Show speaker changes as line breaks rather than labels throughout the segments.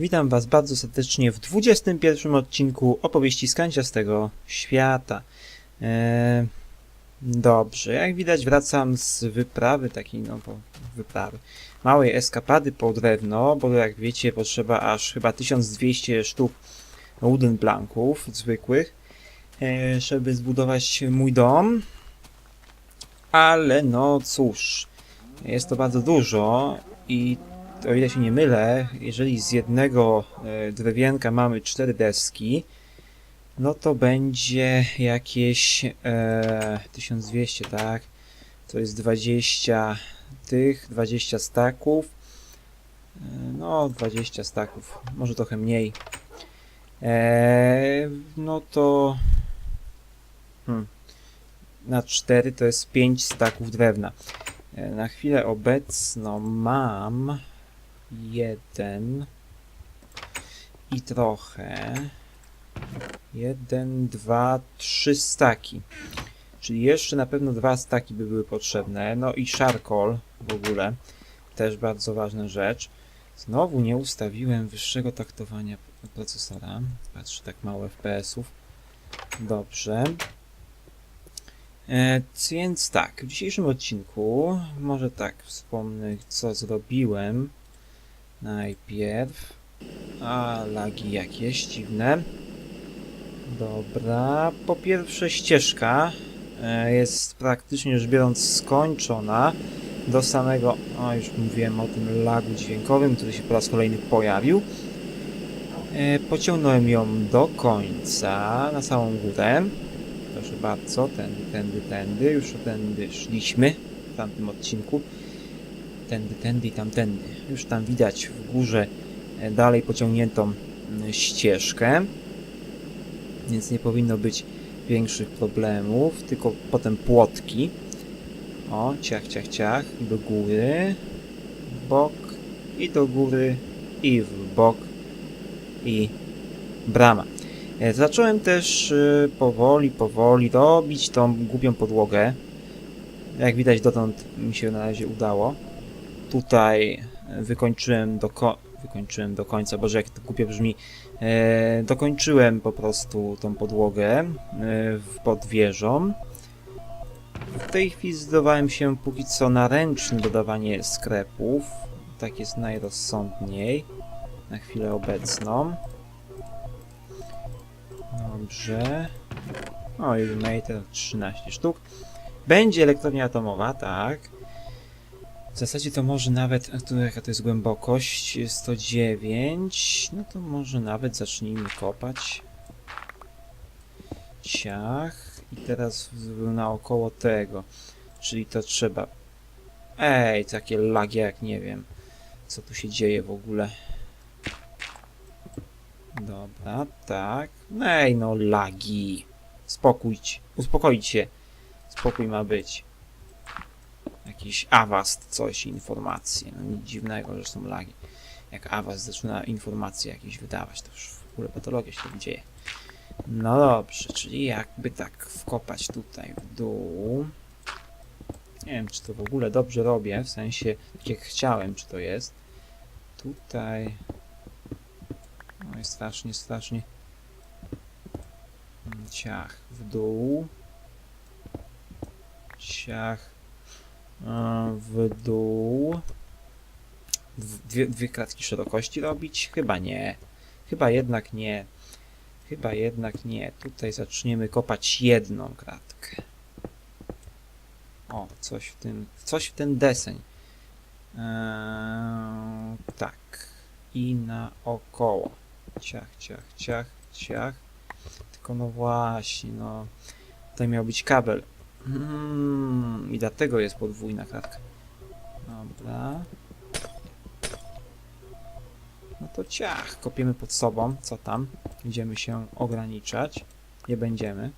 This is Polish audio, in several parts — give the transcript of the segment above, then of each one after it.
Witam Was bardzo serdecznie w 21 odcinku opowieści z kanciastego świata. Eee, dobrze, jak widać wracam z wyprawy, takiej no bo wyprawy, małej eskapady po drewno, bo jak wiecie potrzeba aż chyba 1200 sztuk wooden blanków zwykłych, e, żeby zbudować mój dom. Ale no cóż, jest to bardzo dużo i o ile się nie mylę, jeżeli z jednego e, drewienka mamy cztery deski, no to będzie jakieś e, 1200, tak? To jest 20 tych, 20 staków. E, no, 20 staków, może trochę mniej. E, no to hmm, na 4 to jest 5 staków drewna. E, Na chwilę obecną mam jeden i trochę. Jeden, dwa, trzy staki. Czyli jeszcze na pewno dwa staki by były potrzebne. No i charcoal w ogóle. Też bardzo ważna rzecz. Znowu nie ustawiłem wyższego taktowania procesora. Patrzę tak mało FPS-ów. Dobrze. E, więc tak, w dzisiejszym odcinku może tak wspomnę, co zrobiłem. Najpierw. A, lagi jakieś dziwne. Dobra. Po pierwsze ścieżka e, jest praktycznie rzecz biorąc skończona do samego, o już mówiłem o tym lagu dźwiękowym, który się po raz kolejny pojawił. E, pociągnąłem ją do końca, na samą górę. Proszę bardzo, tędy, tędy, tędy. Już tędy szliśmy w tamtym odcinku. Tędy, tędy i tamtędy. Już tam widać w górze e, dalej pociągniętą ścieżkę. Więc nie powinno być większych problemów, tylko potem płotki. O, ciach, ciach, ciach. Do góry, w bok i do góry i w bok i brama. E, Zacząłem też y, powoli, powoli robić tą głupią podłogę. Jak widać dotąd mi się na razie udało. Tutaj e, wykończyłem do, ko wykończyłem do końca, boże jak to głupio brzmi. E, dokończyłem po prostu tą podłogę e, pod wieżą. W tej chwili zdecydowałem się póki co na ręczne dodawanie sklepów. Tak jest najrozsądniej na chwilę obecną. Dobrze. O, Illuminator 13 sztuk. Będzie elektrownia atomowa, tak. W zasadzie to może nawet, jaka to jest głębokość? 109. No to może nawet zacznijmy kopać. Ciach. I teraz naokoło tego. Czyli to trzeba... Ej, takie lagi jak nie wiem. Co tu się dzieje w ogóle. Dobra, tak. Ej, no lagi. Spokójcie. Uspokoić się. Spokój ma być. Jakiś awast, coś, informacje. No nic dziwnego, że są lagi. Jak awast zaczyna informacje jakieś wydawać, to już w ogóle patologia się dzieje. No dobrze, czyli jakby tak wkopać tutaj w dół. Nie wiem, czy to w ogóle dobrze robię, w sensie, tak jak chciałem, czy to jest. Tutaj... Oj, strasznie, strasznie. Ciach w dół. Ciach w dół. Dwie, dwie klatki szerokości robić? Chyba nie. Chyba jednak nie. Chyba jednak nie. Tutaj zaczniemy kopać jedną kratkę. O, coś w tym, coś w ten deseń. Eee, tak. I naokoło. Ciach, ciach, ciach, ciach. Tylko no właśnie, no. Tutaj miał być kabel. Mm, I dlatego jest podwójna klatka. Dobra. No to ciach, kopiemy pod sobą. Co tam? Będziemy się ograniczać. Nie będziemy.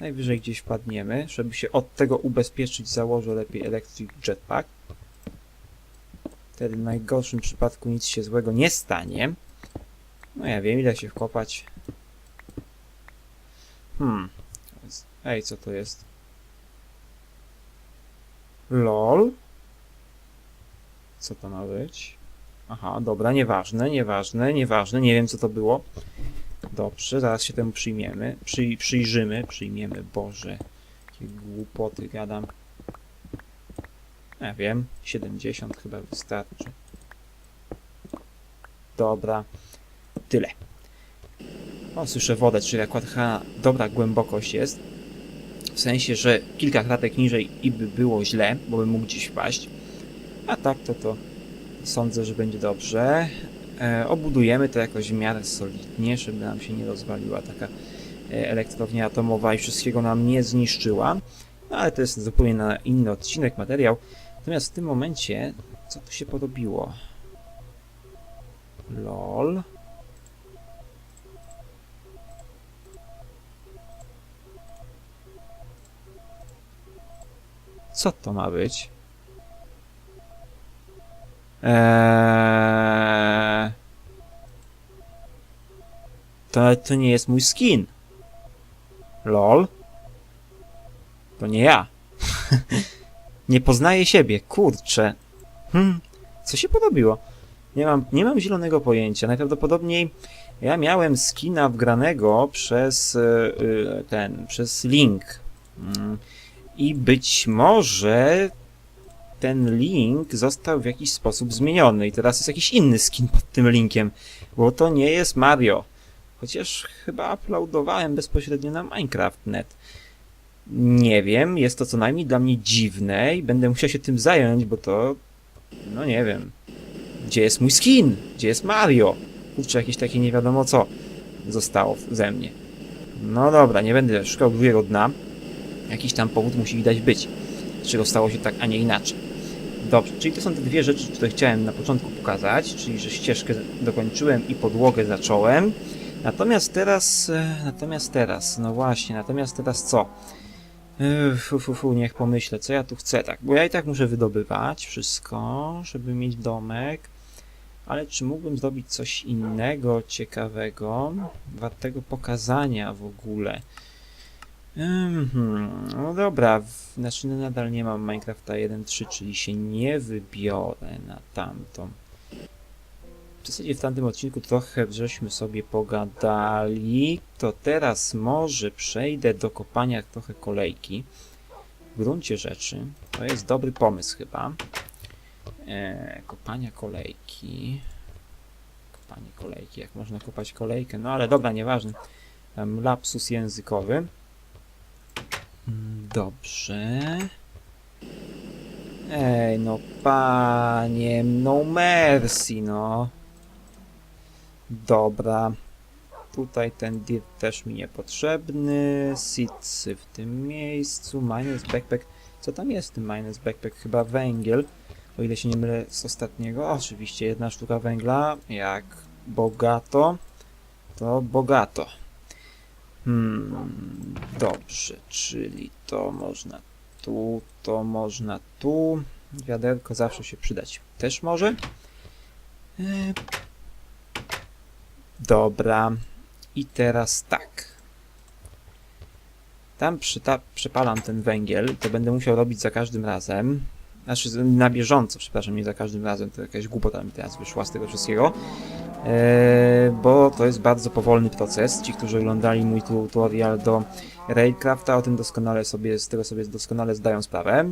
Najwyżej gdzieś wpadniemy. Żeby się od tego ubezpieczyć, założę lepiej Electric Jetpack. Wtedy w najgorszym przypadku nic się złego nie stanie. No ja wiem, ile się wkopać. Hmm. Ej, co to jest? LOL? Co to ma być? Aha, dobra, nieważne, nieważne, nieważne, nie wiem co to było. Dobrze, zaraz się temu przyjmiemy, przy, przyjrzymy, przyjmiemy, Boże, jakie głupoty gadam. Ja wiem, 70 chyba wystarczy. Dobra, tyle. O, słyszę wodę, czyli akurat dobra głębokość jest. W sensie, że kilka kratek niżej i by było źle, bo by mógł gdzieś wpaść. A tak to to sądzę, że będzie dobrze. E, obudujemy to jakoś w miarę solidnie, żeby nam się nie rozwaliła taka e, elektrownia atomowa i wszystkiego nam nie zniszczyła. No, ale to jest zupełnie na inny odcinek, materiał. Natomiast w tym momencie, co tu się porobiło? LOL. Co to ma być? Eee... To, to nie jest mój skin. LOL. To nie ja. nie poznaję siebie, kurczę. Hmm, co się podobiło? Nie mam, nie mam zielonego pojęcia. Najprawdopodobniej ja miałem skina wgranego przez y, y, ten, przez link. Mm. I być może ten link został w jakiś sposób zmieniony i teraz jest jakiś inny skin pod tym linkiem, bo to nie jest Mario. Chociaż chyba uploadowałem bezpośrednio na Minecraft.net. Nie wiem, jest to co najmniej dla mnie dziwne i będę musiał się tym zająć, bo to... No nie wiem. Gdzie jest mój skin? Gdzie jest Mario? Kurczę, jakieś takie nie wiadomo co zostało ze mnie. No dobra, nie będę szukał drugiego dna. Jakiś tam powód musi widać być. Dlaczego stało się tak, a nie inaczej. Dobrze, czyli to są te dwie rzeczy, które chciałem na początku pokazać, czyli że ścieżkę dokończyłem i podłogę zacząłem. Natomiast teraz, e, natomiast teraz, no właśnie, natomiast teraz co? Ech, Fu, fu, fu, niech pomyślę, co ja tu chcę, tak, bo ja i tak muszę wydobywać wszystko, żeby mieć domek, ale czy mógłbym zrobić coś innego ciekawego, wartego pokazania w ogóle? Mhm, no dobra, w, znaczy no nadal nie mam Minecrafta 1.3, czyli się nie wybiorę na tamtą. W zasadzie w tamtym odcinku trochę żeśmy sobie pogadali, to teraz może przejdę do kopania trochę kolejki. W gruncie rzeczy to jest dobry pomysł chyba. E, kopania kolejki. Kopanie kolejki, jak można kopać kolejkę, no ale dobra, nieważne. Tam lapsus językowy. Dobrze. Ej, no panie, no mercy, no. Dobra. Tutaj ten dirt też mi niepotrzebny. Seedsy w tym miejscu. Minus backpack. Co tam jest w tym minus backpack? Chyba węgiel. O ile się nie mylę z ostatniego. Oczywiście jedna sztuka węgla. Jak bogato, to bogato. Hmm, dobrze, czyli to można tu, to można tu. Wiaderko zawsze się przydać. Też może? E, Dobra. I teraz tak. Tam przepalam ten węgiel to będę musiał robić za każdym razem. Znaczy na bieżąco, przepraszam, nie za każdym razem, to jakaś głupota mi teraz wyszła z tego wszystkiego. Eee, bo to jest bardzo powolny proces. Ci, którzy oglądali mój tutorial do Railcrafta, o tym doskonale sobie, z tego sobie doskonale zdają sprawę.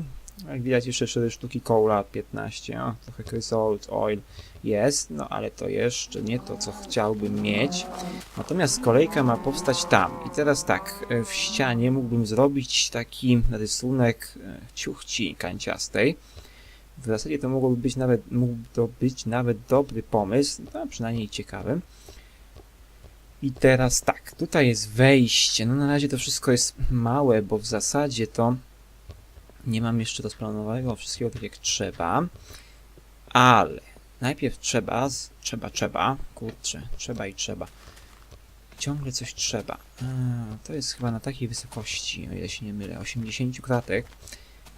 Jak widać jeszcze 4 sztuki coala, 15, o, trochę Chrysalt Oil jest, no ale to jeszcze nie to, co chciałbym mieć. Natomiast kolejka ma powstać tam. I teraz tak, e, w ścianie mógłbym zrobić taki rysunek e, ciuchci kanciastej. W zasadzie to mogłoby być nawet, mógł to być nawet dobry pomysł, no, przynajmniej ciekawy. I teraz tak, tutaj jest wejście. No na razie to wszystko jest małe, bo w zasadzie to nie mam jeszcze rozplanowanego wszystkiego tak jak trzeba. Ale najpierw trzeba, trzeba, trzeba, kurczę, trzeba i trzeba. Ciągle coś trzeba. A, to jest chyba na takiej wysokości, o ile się nie mylę, 80 kratek.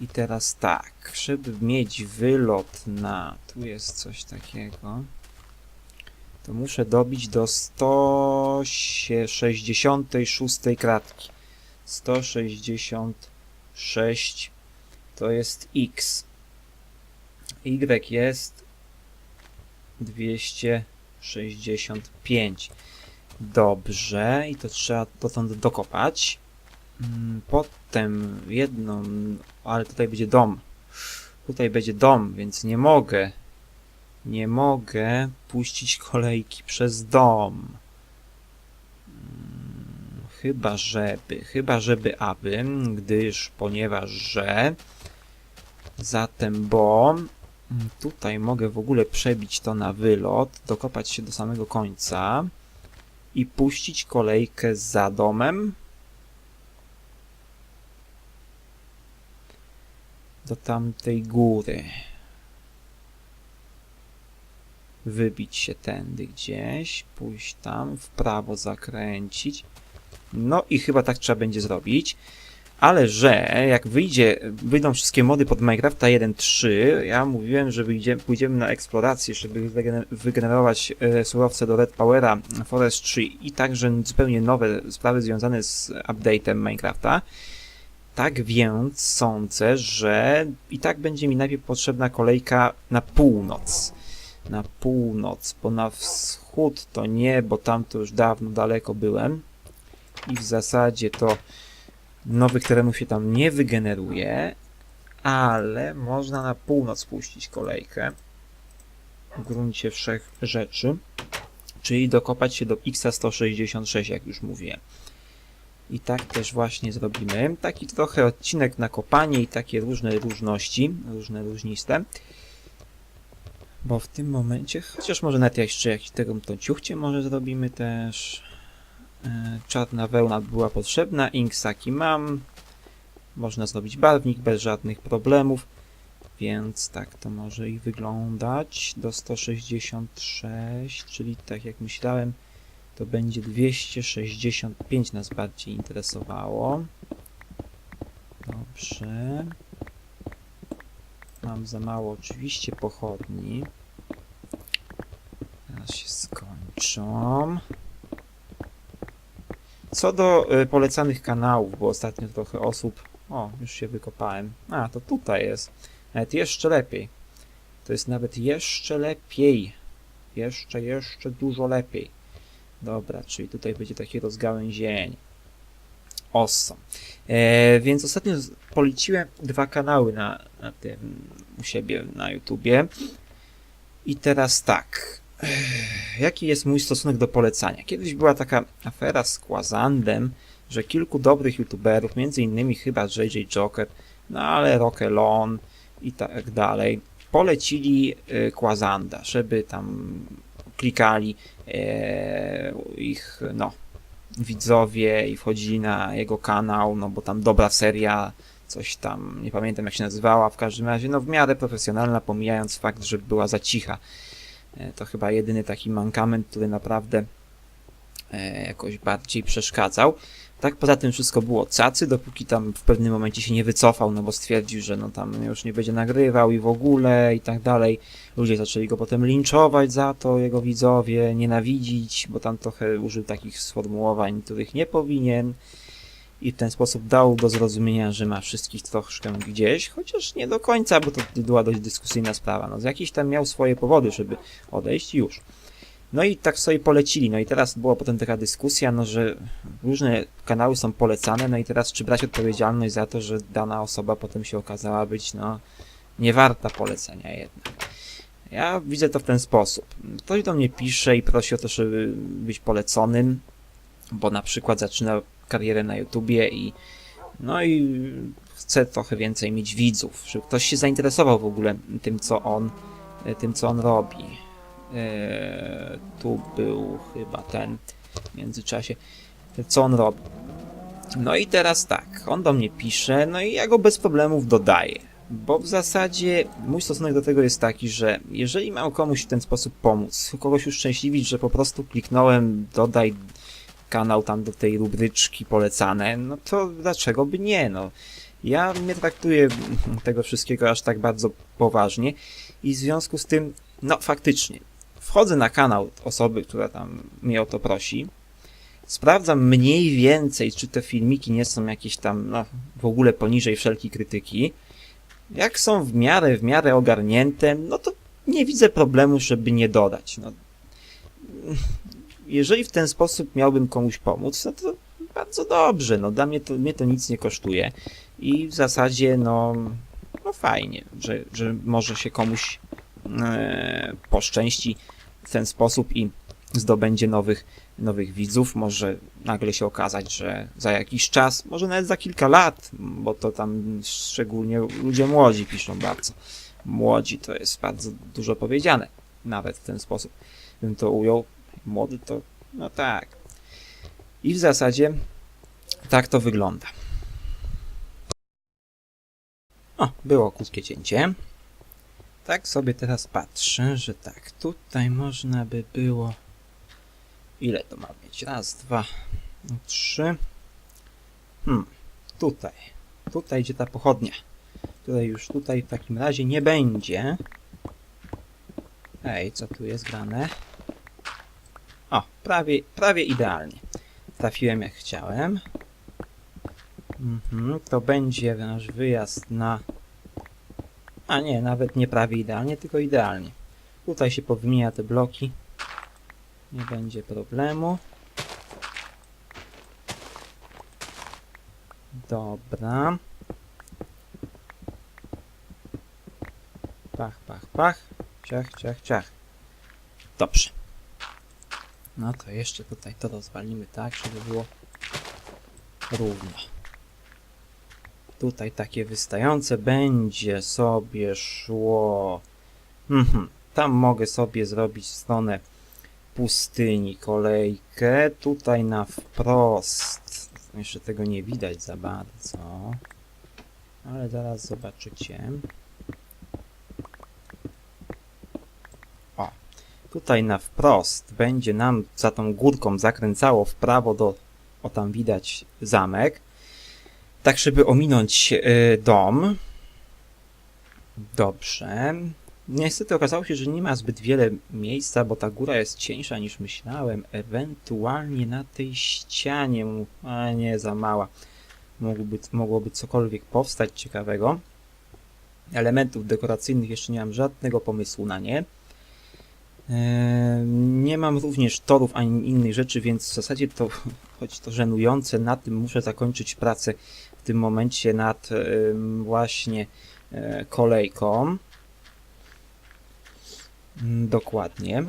I teraz tak, żeby mieć wylot na, tu jest coś takiego, to muszę dobić do 166 kratki. 166 to jest x. y jest 265. Dobrze, i to trzeba dotąd dokopać. Mm, Potem jedną, ale tutaj będzie dom. Tutaj będzie dom, więc nie mogę. Nie mogę puścić kolejki przez dom. Mm, Chyba żeby, chyba żeby aby, gdyż, ponieważ że, zatem bo, mm, tutaj mogę w ogóle przebić to na wylot, dokopać się do samego końca i puścić kolejkę za domem. Do tamtej góry. Wybić się tędy gdzieś, pójść tam, w prawo zakręcić. No i chyba tak trzeba będzie zrobić. Ale że jak wyjdzie, wyjdą wszystkie mody pod Minecrafta 1.3, ja mówiłem, że wyjdzie, pójdziemy na eksplorację, żeby wygener- wygenerować e, surowce do Red Powera, Forest 3 i także zupełnie nowe sprawy związane z update'em Minecrafta. Tak więc sądzę, że i tak będzie mi najpierw potrzebna kolejka na północ. Na północ, bo na wschód to nie, bo tam to już dawno daleko byłem. I w zasadzie to nowych terenów się tam nie wygeneruje, ale można na północ puścić kolejkę w gruncie wszech rzeczy, czyli dokopać się do X166, jak już mówiłem. I tak też właśnie zrobimy. Taki trochę odcinek na kopanie i takie różne różności, różne różniste. Bo w tym momencie, chociaż może nawet jeszcze jakiś tego to ciuchcie może zrobimy też. E, Czarna wełna była potrzebna, inksaki mam. Można zrobić barwnik bez żadnych problemów. Więc tak to może i wyglądać. Do 166, czyli tak jak myślałem, to będzie 265 nas bardziej interesowało. Dobrze. Mam za mało oczywiście pochodni. Teraz się skończą. Co do y, polecanych kanałów, bo ostatnio trochę osób... O, już się wykopałem. A, to tutaj jest. Nawet jeszcze lepiej. To jest nawet jeszcze lepiej. Jeszcze, jeszcze dużo lepiej. Dobra, czyli tutaj będzie takie rozgałęzienie. Awesome. E, więc ostatnio poleciłem dwa kanały na, na tym u siebie na YouTubie. I teraz tak. Ech, Jaki jest mój stosunek do polecania? Kiedyś była taka afera z Quazandem, że kilku dobrych YouTuberów, innymi chyba JJ Joker, no ale Rockelon i tak dalej, polecili Quazanda, żeby tam klikali e, ich, no, widzowie i wchodzili na jego kanał, no bo tam dobra seria, coś tam, nie pamiętam jak się nazywała, w każdym razie, no w miarę profesjonalna, pomijając fakt, że była za cicha. E, To chyba jedyny taki mankament, który naprawdę e, jakoś bardziej przeszkadzał. Tak, poza tym wszystko było cacy, dopóki tam w pewnym momencie się nie wycofał, no bo stwierdził, że no tam już nie będzie nagrywał i w ogóle i tak dalej. Ludzie zaczęli go potem linczować za to, jego widzowie, nienawidzić, bo tam trochę użył takich sformułowań, których nie powinien. I w ten sposób dał do zrozumienia, że ma wszystkich troszkę gdzieś, chociaż nie do końca, bo to była dość dyskusyjna sprawa. No, z jakiś tam miał swoje powody, żeby odejść już. No i tak sobie polecili. No i teraz była potem taka dyskusja, no że różne kanały są polecane, no i teraz czy brać odpowiedzialność za to, że dana osoba potem się okazała być, no, niewarta polecenia jednak. Ja widzę to w ten sposób. Ktoś do mnie pisze i prosi o to, żeby być poleconym, bo na przykład zaczyna karierę na YouTubie i no i chce trochę więcej mieć widzów, żeby ktoś się zainteresował w ogóle tym, co on, tym, co on robi. Eee, tu był chyba ten w międzyczasie, co on robi. No i teraz tak, on do mnie pisze, no i ja go bez problemów dodaję. Bo w zasadzie mój stosunek do tego jest taki, że jeżeli mam komuś w ten sposób pomóc, kogoś uszczęśliwić, że po prostu kliknąłem dodaj kanał tam do tej rubryczki polecane, no to dlaczego by nie, no. Ja nie traktuję tego wszystkiego aż tak bardzo poważnie i w związku z tym, no faktycznie, wchodzę na kanał osoby, która tam mnie o to prosi, sprawdzam mniej więcej, czy te filmiki nie są jakieś tam, no, w ogóle poniżej wszelkiej krytyki. Jak są w miarę, w miarę ogarnięte, no to nie widzę problemu, żeby nie dodać. No, jeżeli w ten sposób miałbym komuś pomóc, no to bardzo dobrze. No, dla mnie to, mnie to nic nie kosztuje. I w zasadzie, no, no fajnie, że, że może się komuś e, poszczęści w ten sposób i zdobędzie nowych, nowych widzów. Może nagle się okazać, że za jakiś czas, może nawet za kilka lat, bo to tam szczególnie ludzie młodzi piszą bardzo. Młodzi to jest bardzo dużo powiedziane, nawet w ten sposób bym to ujął. Młody to, no tak. I w zasadzie tak to wygląda. O, było krótkie cięcie. Tak sobie teraz patrzę, że tak, tutaj można by było... Ile to ma być? Raz, dwa, trzy. Hmm, tutaj. Tutaj gdzie ta pochodnia. Tutaj już tutaj w takim razie nie będzie. Ej, co tu jest grane? O, prawie, prawie idealnie. Trafiłem jak chciałem. Mhm, to będzie nasz wyjazd na... A nie, nawet nie prawie idealnie, tylko idealnie. Tutaj się powymienia te bloki. Nie będzie problemu. Dobra. Pach, pach, pach. Ciach, ciach, ciach. Dobrze. No to jeszcze tutaj to rozwalimy tak, żeby było równo. Tutaj takie wystające będzie sobie szło. Mhm. Tam mogę sobie zrobić w stronę pustyni kolejkę. Tutaj na wprost. Jeszcze tego nie widać za bardzo. Ale zaraz zobaczycie. O. Tutaj na wprost będzie nam za tą górką zakręcało w prawo do... O tam widać zamek. Tak, żeby ominąć y, dom. Dobrze. Niestety okazało się, że nie ma zbyt wiele miejsca, bo ta góra jest cieńsza niż myślałem. Ewentualnie na tej ścianie, a nie, za mała. Mogłoby, mogłoby cokolwiek powstać ciekawego. Elementów dekoracyjnych jeszcze nie mam żadnego pomysłu na nie. Eee, Nie mam również torów ani innych rzeczy, więc w zasadzie to, choć to żenujące, na tym muszę zakończyć pracę tym momencie nad em, właśnie e, kolejką. Mm, Dokładnie.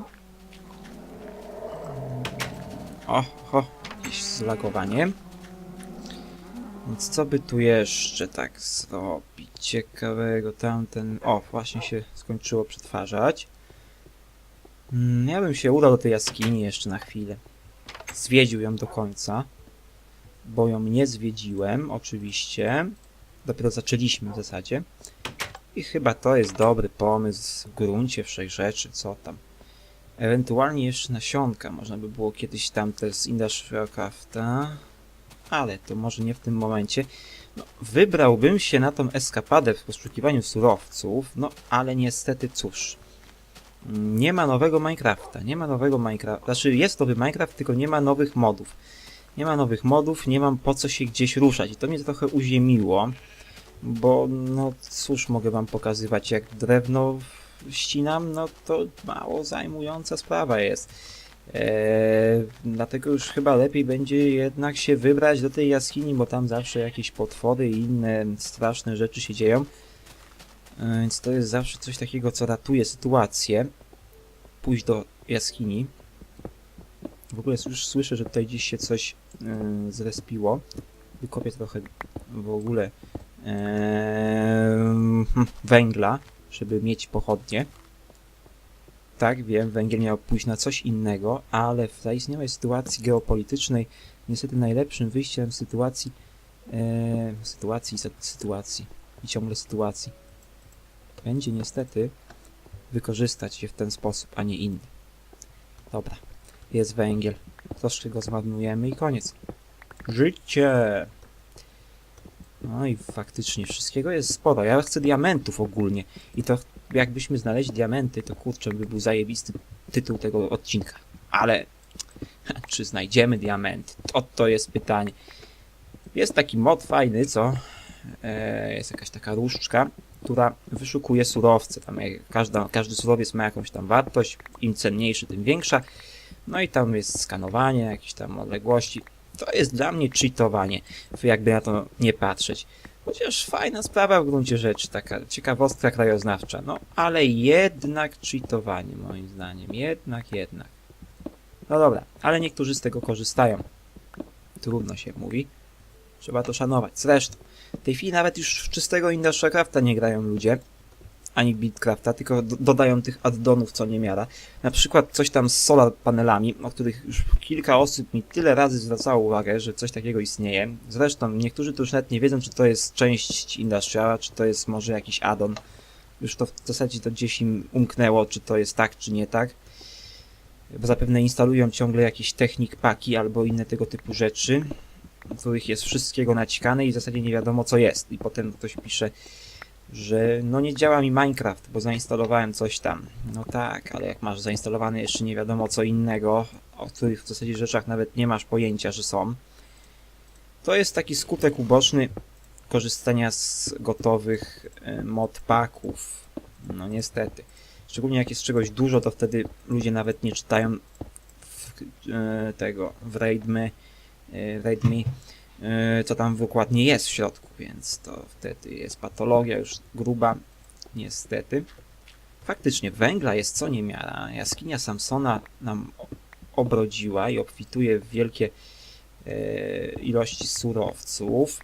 O, jakieś zlagowanie. Więc co by tu jeszcze tak zrobić ciekawego? Tamten... O, właśnie się skończyło przetwarzać. Mm, Ja bym się udał do tej jaskini jeszcze na chwilę. Zwiedził ją do końca. Bo ją nie zwiedziłem, oczywiście. Dopiero zaczęliśmy w zasadzie. I chyba to jest dobry pomysł w gruncie wszechrzeczy, co tam. Ewentualnie jeszcze nasionka można by było kiedyś tam te z Indashcrafta. Ale to może nie w tym momencie. No, wybrałbym się na tą eskapadę w poszukiwaniu surowców, no ale niestety cóż. Nie ma nowego Minecrafta, nie ma nowego Minecrafta. Znaczy jest nowy Minecraft, tylko nie ma nowych modów. Nie ma nowych modów, nie mam po co się gdzieś ruszać. I to mnie trochę uziemiło, bo no cóż mogę wam pokazywać, jak drewno ścinam, no to mało zajmująca sprawa jest. Eee, dlatego już chyba lepiej będzie jednak się wybrać do tej jaskini, bo tam zawsze jakieś potwory i inne straszne rzeczy się dzieją. E, Więc to jest zawsze coś takiego, co ratuje sytuację. Pójść do jaskini. W ogóle już słyszę, że tutaj gdzieś się coś zrespiło. Wykopię trochę w ogóle yy, węgla, żeby mieć pochodnie. Tak, wiem, węgiel miał pójść na coś innego, ale w zaistniałej sytuacji geopolitycznej niestety najlepszym wyjściem sytuacji yy, sytuacji, sy- sytuacji i ciągle sytuacji będzie niestety wykorzystać je w ten sposób, a nie inny. Dobra, jest węgiel. Troszkę go zmarnujemy i koniec. Życie! No i faktycznie wszystkiego jest sporo. Ja chcę diamentów ogólnie. I to jakbyśmy znaleźli diamenty, to kurczę by był zajebisty tytuł tego odcinka. Ale czy znajdziemy diamenty? Oto jest pytanie. Jest taki mod fajny, co? E, jest jakaś taka różdżka która wyszukuje surowce. Tam każda, każdy surowiec ma jakąś tam wartość, im cenniejszy, tym większa. No i tam jest skanowanie, jakieś tam odległości. To jest dla mnie cheatowanie, jakby na to nie patrzeć. Chociaż fajna sprawa w gruncie rzeczy, taka ciekawostka krajoznawcza, no ale jednak cheatowanie moim zdaniem, jednak, jednak. No dobra, ale niektórzy z tego korzystają. Trudno się mówi. Trzeba to szanować. Zresztą, w tej chwili nawet już w czystego Industrialcrafta nie grają ludzie, ani Buildcrafta, tylko do- dodają tych addonów co niemiara. Na przykład coś tam z solar panelami, o których już kilka osób mi tyle razy zwracało uwagę, że coś takiego istnieje. Zresztą niektórzy to już nawet nie wiedzą, czy to jest część Industriala, czy to jest może jakiś addon. Już to w zasadzie to gdzieś im umknęło, czy to jest tak, czy nie tak. Bo zapewne instalują ciągle jakieś technik paki albo inne tego typu rzeczy, w których jest wszystkiego naćkane i w zasadzie nie wiadomo co jest. I potem ktoś pisze, że no nie działa mi Minecraft, bo zainstalowałem coś tam. No tak, ale jak masz zainstalowane jeszcze nie wiadomo co innego, o których w zasadzie rzeczach nawet nie masz pojęcia, że są, to jest taki skutek uboczny korzystania z gotowych e, modpacków. No niestety. Szczególnie jak jest czegoś dużo, to wtedy ludzie nawet nie czytają w, e, tego w RAIDME e, co tam dokładnie jest w środku, więc to wtedy jest patologia już gruba, niestety. Faktycznie węgla jest co niemiara. Jaskinia Samsona nam obrodziła i obfituje w wielkie e, ilości surowców.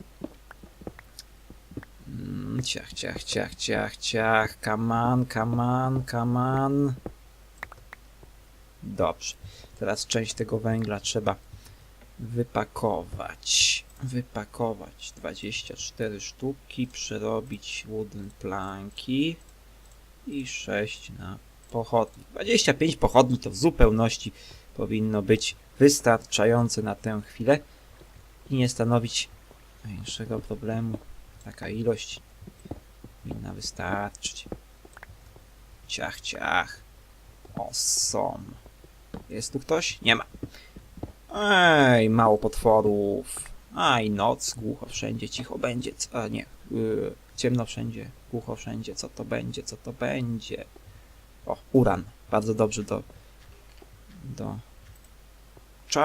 Mm, Ciach, ciach, ciach, ciach, ciach. On, come on. Dobrze. Teraz część tego węgla trzeba wypakować. Wypakować 24 sztuki, przerobić wooden planki i 6 na pochodni. 25 pochodni to w zupełności powinno być wystarczające na tę chwilę i nie stanowić najmniejszego problemu. Taka ilość powinna wystarczyć. Ciach, ciach. Awesome. Jest tu ktoś? Nie ma. Ej, mało potworów. Aj, noc, głucho wszędzie, cicho będzie. Co, a nie, yy, ciemno wszędzie, głucho wszędzie. Co to będzie, co to będzie? O, uran. Bardzo dobrze do... do... Czacz.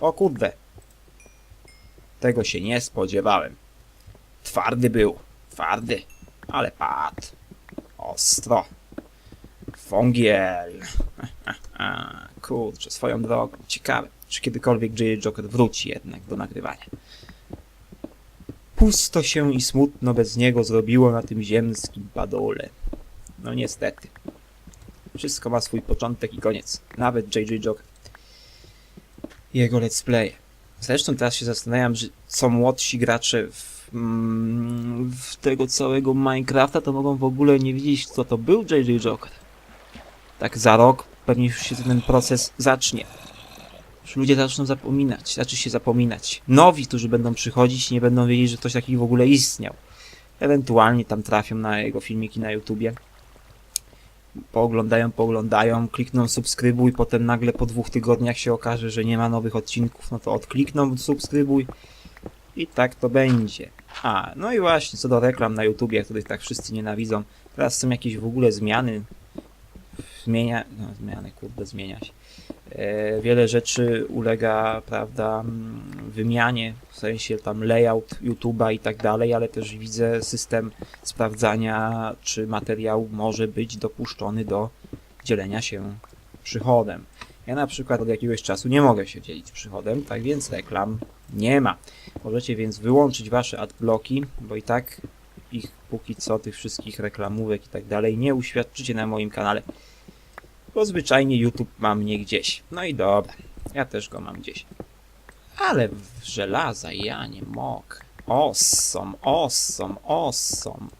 O kurde. Tego się nie spodziewałem. Twardy był. Twardy. Ale padł. Ostro. Wągiel. Kurczę, swoją drogą. Ciekawe, czy kiedykolwiek J. Joker wróci jednak do nagrywania. Pusto się i smutno bez niego zrobiło na tym ziemskim padole. No niestety. Wszystko ma swój początek i koniec. Nawet J.J. Joker. Jego let's play. Zresztą teraz się zastanawiam, że co młodsi gracze w, mm, w tego całego Minecrafta to mogą w ogóle nie wiedzieć, co to był J.J. Joker. Tak za rok pewnie już się ten proces zacznie. Już ludzie zaczną zapominać, zacznie się zapominać. Nowi, którzy będą przychodzić, nie będą wiedzieć, że ktoś taki w ogóle istniał. Ewentualnie tam trafią na jego filmiki na YouTubie. Pooglądają, pooglądają, klikną subskrybuj, potem nagle po dwóch tygodniach się okaże, że nie ma nowych odcinków, no to odklikną subskrybuj i tak to będzie. A, no i właśnie, co do reklam na YouTubie, których tak wszyscy nienawidzą, teraz są jakieś w ogóle zmiany. Zmienia, no zmiany, kurde, zmienia się. E, wiele rzeczy ulega, prawda, wymianie, w sensie tam layout YouTube'a i tak dalej, ale też widzę system sprawdzania, czy materiał może być dopuszczony do dzielenia się przychodem. Ja na przykład od jakiegoś czasu nie mogę się dzielić przychodem, tak więc reklam nie ma. Możecie więc wyłączyć wasze adblocki, bo i tak ich póki co, tych wszystkich reklamówek i tak dalej, nie uświadczycie na moim kanale. Bo zwyczajnie YouTube ma mnie gdzieś. No i dobra, ja też go mam gdzieś. Ale w żelaza ja nie mogę. Osom, osom, osom.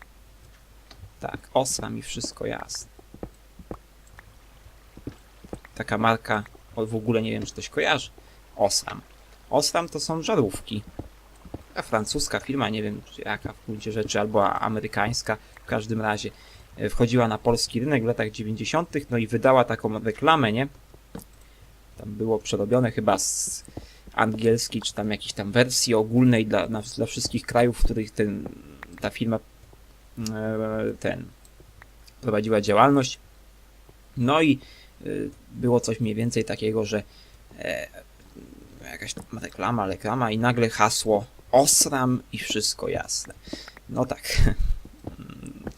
Tak, osra mi wszystko jasne. Taka marka, o, w ogóle nie wiem, czy ktoś kojarzy. Osram. Osram to są żarówki. A francuska firma, nie wiem jaka w gruncie rzeczy, albo amerykańska, w każdym razie wchodziła na polski rynek w latach 90., no i wydała taką reklamę, nie? Tam było przerobione chyba z angielskiej, czy tam jakiejś tam wersji ogólnej dla, na, dla wszystkich krajów, w których ten, ta firma e, ten prowadziła działalność. No i y, było coś mniej więcej takiego, że e, jakaś tam reklama, reklama i nagle hasło osram i wszystko jasne. No tak.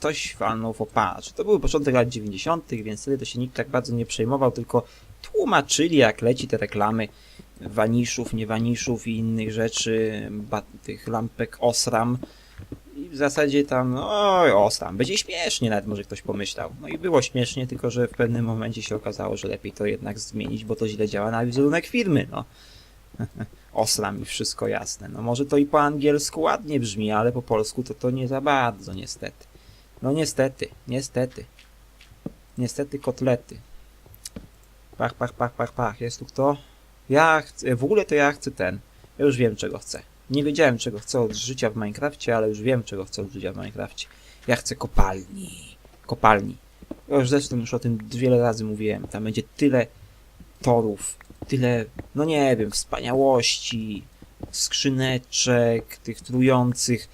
Ktoś walnął w opacz. To był początek lat 90., więc wtedy to się nikt tak bardzo nie przejmował, tylko tłumaczyli jak leci te reklamy waniszów, nie waniszów i innych rzeczy, tych lampek osram. I w zasadzie tam, oj, osram, będzie śmiesznie, nawet może ktoś pomyślał. No i było śmiesznie, tylko że w pewnym momencie się okazało, że lepiej to jednak zmienić, bo to źle działa na wizerunek firmy, no. Osram i wszystko jasne. No może to i po angielsku ładnie brzmi, ale po polsku to to nie za bardzo, niestety. No niestety, niestety. Niestety kotlety. Pach, pach, pach, pach, pach. Jest tu kto? Ja chcę, w ogóle to ja chcę ten. Ja już wiem czego chcę. Nie wiedziałem czego chcę od życia w Minecrafcie, ale już wiem czego chcę od życia w Minecrafcie. Ja chcę kopalni. Kopalni. Ja już zresztą już o tym wiele razy mówiłem. Tam będzie tyle torów, tyle, no nie wiem, wspaniałości, skrzyneczek, tych trujących,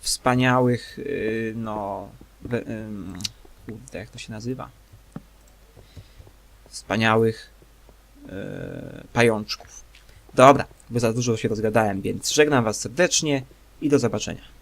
wspaniałych, yy, no, kurde, jak to się nazywa? Wspaniałych yy, pajączków. Dobra, bo za dużo się rozgadałem, więc żegnam Was serdecznie i do zobaczenia.